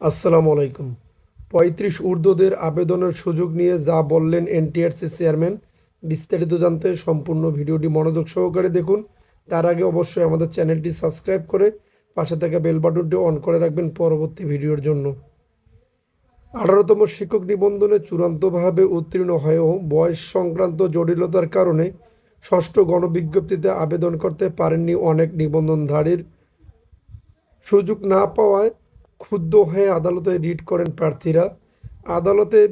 আসসালামু আলাইকুম। পঁয়ত্রিশ ঊর্ধ্বদের আবেদনের সুযোগ নিয়ে যা বললেন এনটিআরসি চেয়ারম্যান, বিস্তারিত জানতে সম্পূর্ণ ভিডিওটি মনোযোগ সহকারে দেখুন। তার আগে অবশ্যই আমাদের চ্যানেলটি সাবস্ক্রাইব করে পাশে থাকা বেল বাটনটি অন করে রাখবেন পরবর্তী ভিডিওর জন্য। আঠারোতম শিক্ষক নিবন্ধনে চূড়ান্তভাবে উত্তীর্ণ হয়েও বয়স সংক্রান্ত জটিলতার কারণে ষষ্ঠ গণবিজ্ঞপ্তিতে আবেদন করতে পারেননি অনেক নিবন্ধনধারীর। সুযোগ না পাওয়ায় ক্ষুব্ধ হয়ে আদালতে রিট করেন প্রার্থীরা। আদালতে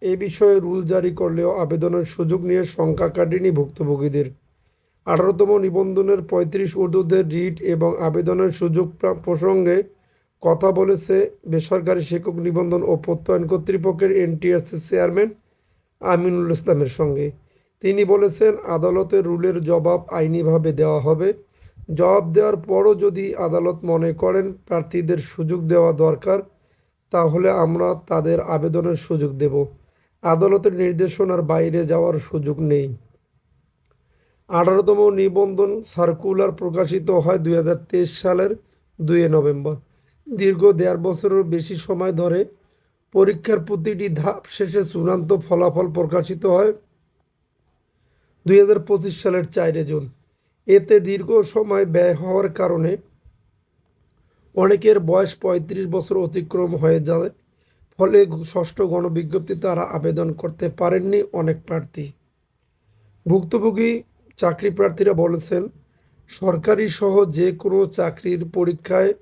এ বিষয়ে রুল জারি করলেও আবেদনের সুযোগ নিয়ে সংখ্যা কাটেনি ভুক্তভোগীদের। আঠারোতম নিবন্ধনের পঁয়ত্রিশ ঊর্ধ্বদের রিট এবং আবেদনের সুযোগ প্রা- প্রসঙ্গে কথা বলেছে বেসরকারি শিক্ষক নিবন্ধন ও প্রত্যয়ন কর্তৃপক্ষের এনটিএসসি চেয়ারম্যান আমিনুল ইসলামের সঙ্গে। তিনি বলেছেন আদালতের রুলের জবাব আইনিভাবে দেওয়া হবে। জবাব দেওয়ার পরও যদি আদালত মনে করেন প্রার্থীদের সুযোগ দেওয়া দরকার, তাহলে আমরা তাদের আবেদনের সুযোগ দেব। আদালতের নির্দেশনার বাইরে যাওয়ার সুযোগ নেই। আঠারোতম নিবন্ধন সার্কুলার প্রকাশিত হয় দু হাজার তেইশ সালের দুই নভেম্বর। দীর্ঘ দেড় বছরের বেশি সময় ধরে পরীক্ষার প্রতিটি ধাপ শেষে চূড়ান্ত ফলাফল প্রকাশিত হয় দু হাজার পঁচিশ সালের চারে জুন। এতে দীর্ঘ সময় ব্যয় হওয়ার কারণে অনেকের বয়স পঁয়ত্রিশ বছর অতিক্রম হয়ে যায়। ফলে ষষ্ঠ গণবিজ্ঞপ্তি তারা আবেদন করতে পারেননি অনেক প্রার্থী। ভুক্তভোগী চাকরি প্রার্থীরা বলেছেন, সরকারি সহ যে কোনো চাকরির পরীক্ষায়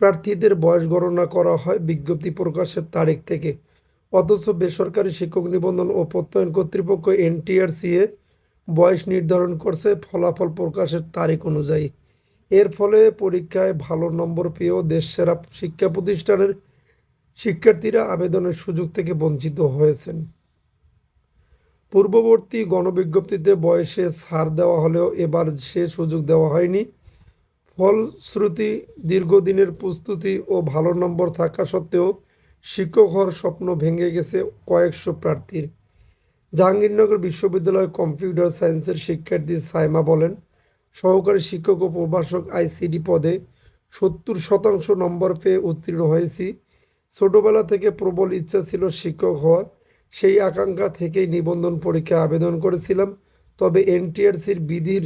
প্রার্থীদের বয়স গণনা করা হয় বিজ্ঞপ্তি প্রকাশের তারিখ থেকে। অথচ বেসরকারি শিক্ষক নিবন্ধন ও প্রত্যয়ন কর্তৃপক্ষ এনটিআরসিএ বয়স নির্ধারণ করছে, ফলাফল প্রকাশের তারিখ অনুযায়ী। এর ফলে পরীক্ষায় ভালো নম্বর পেয়েও দেশসেরা শিক্ষা প্রতিষ্ঠানের শিক্ষার্থীরা আবেদনের সুযোগ থেকে বঞ্চিত হয়েছেন। পূর্ববর্তী গণবিজ্ঞপ্তিতে বয়সে ছাড় দেওয়া হলেও এবার সে সুযোগ দেওয়া হয়নি। ফলশ্রুতি দীর্ঘদিনের প্রস্তুতি ও ভালো নম্বর থাকা সত্ত্বেও শিক্ষক হওয়ার স্বপ্ন ভেঙে গেছে কয়েকশো প্রার্থীর। জাহাঙ্গীরনগর বিশ্ববিদ্যালয়ের কম্পিউটার সায়েন্সের শিক্ষার্থী সাইমা বলেন, সহকারী শিক্ষক ও প্রভাষক আইসিডি পদে সত্তর শতাংশ নম্বর পেয়ে উত্তীর্ণ হয়েছি। ছোটবেলা থেকে প্রবল ইচ্ছা ছিল শিক্ষক হওয়ার। সেই আকাঙ্ক্ষা থেকেই নিবন্ধন পরীক্ষায় আবেদন করেছিলাম। তবে এনটিআরসির বিধির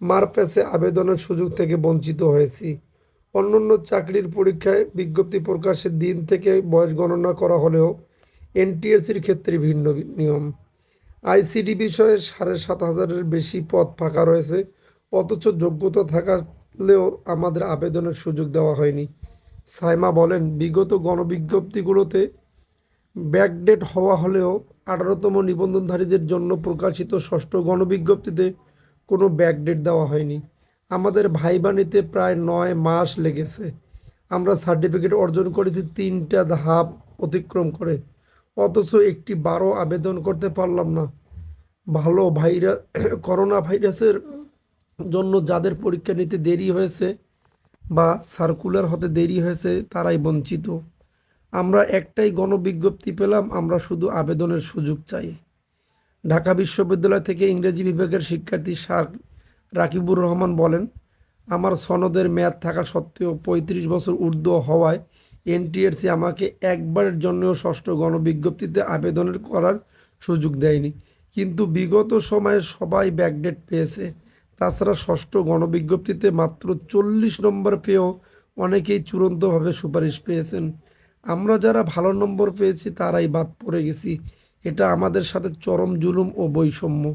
মারপ্যাসে আবেদনের সুযোগ থেকে বঞ্চিত হয়েছি। অন্যান্য চাকরির পরীক্ষায় বিজ্ঞপ্তি প্রকাশের দিন থেকে বয়স গণনা করা হলেও এনটিএসির ক্ষেত্রে ভিন্ন নিয়ম। আইসিডি বিষয়ে সাড়ে সাত হাজারের বেশি পদ ফাঁকা রয়েছে। অথচ যোগ্যতা থাকালেও আমাদের আবেদনের সুযোগ দেওয়া হয়নি। সাইমা বলেন, বিগত গণবিজ্ঞপ্তিগুলোতে ব্যাকডেট হওয়া হলেও আঠারোতম নিবন্ধনধারীদের জন্য প্রকাশিত ষষ্ঠ গণবিজ্ঞপ্তিতে কোনো ব্যাকডেট দেওয়া হয়নি। আমাদের ভাইবা নিতে প্রায় নয় মাস লেগেছে। আমরা সার্টিফিকেট অর্জন করেছি তিনটা ধাপ অতিক্রম করে। অথচ একটি বারো আবেদন করতে পারলাম না। ভালো ভাইরাস করোনা ভাইরাসের জন্য যাদের পরীক্ষা নিতে দেরি হয়েছে বা সার্কুলার হতে দেরি হয়েছে, তারাই বঞ্চিত। আমরা একটাই গণবিজ্ঞপ্তি পেলাম, আমরা শুধু আবেদনের সুযোগ চাই। ঢাকা বিশ্ববিদ্যালয় থেকে ইংরেজি বিভাগের শিক্ষার্থী শাহ রাকিবুর রহমান বলেন, আমার সনদের মেয়াদ থাকা সত্ত্বেও পঁয়ত্রিশ বছর ঊর্ধ্ব হওয়ায় এনটিএসসি আমাকে একবারের জন্য ষষ্ঠ গণবিজ্ঞপ্তিতে আবেদনের করার সুযোগ দেয়নি। কিন্তু বিগত সময়ে সবাই ব্যাকডেট পেয়েছে। তাছাড়া ষষ্ঠ গণবিজ্ঞপ্তিতে মাত্র চল্লিশ নম্বর পেয়েও অনেকেই চূড়ান্তভাবে সুপারিশ পেয়েছেন। আমরা যারা ভালো নম্বর পেয়েছি, তারাই বাদ পড়ে গেছি। এটা আমাদের সাথে চরম জুলুম ও বৈষম্য।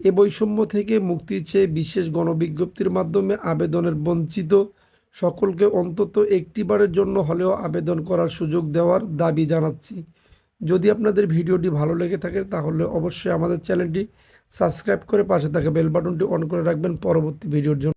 এ বৈষম্য থেকে মুক্তি চেয়ে বিশেষ গণবিজ্ঞপ্তির মাধ্যমে আবেদনের বঞ্চিত সকলকে অন্তত একটিবারের জন্য হলেও আবেদন করার সুযোগ দেওয়ার দাবি জানাচ্ছি। যদি আপনাদের ভিডিওটি ভালো লেগে থাকে, তাহলে অবশ্যই আমাদের চ্যানেলটি সাবস্ক্রাইব করে পাশে থাকা বেল বাটনটি অন করে রাখবেন। পরবর্তী ভিডিওর জন্য।